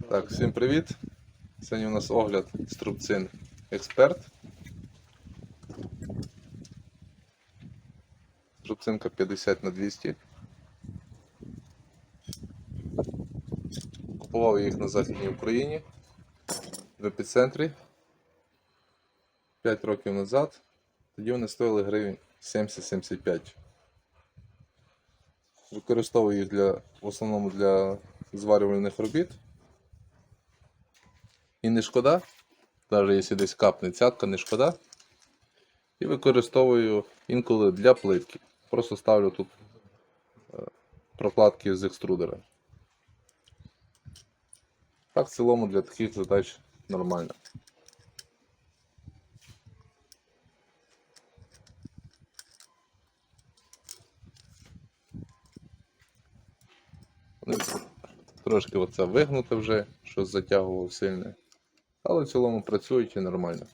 Так, всім привіт. Сьогодні у нас огляд струбцин Експерт. Струбцинка 50 на 200. Купував їх на Західній Україні в епіцентрі 5 років назад. Тоді вони стоїли гривень 70-75. Використовую їх для, в основному для зварювальних робіт. І не шкода, навіть якщо десь капне цятка, не шкода. І використовую інколи для плитки. Просто ставлю тут е, прокладки з екструдера. Так, в цілому для таких задач нормально. Трошки оце вигнуте вже, що затягував сильне. Але в цілому працюють і нормально.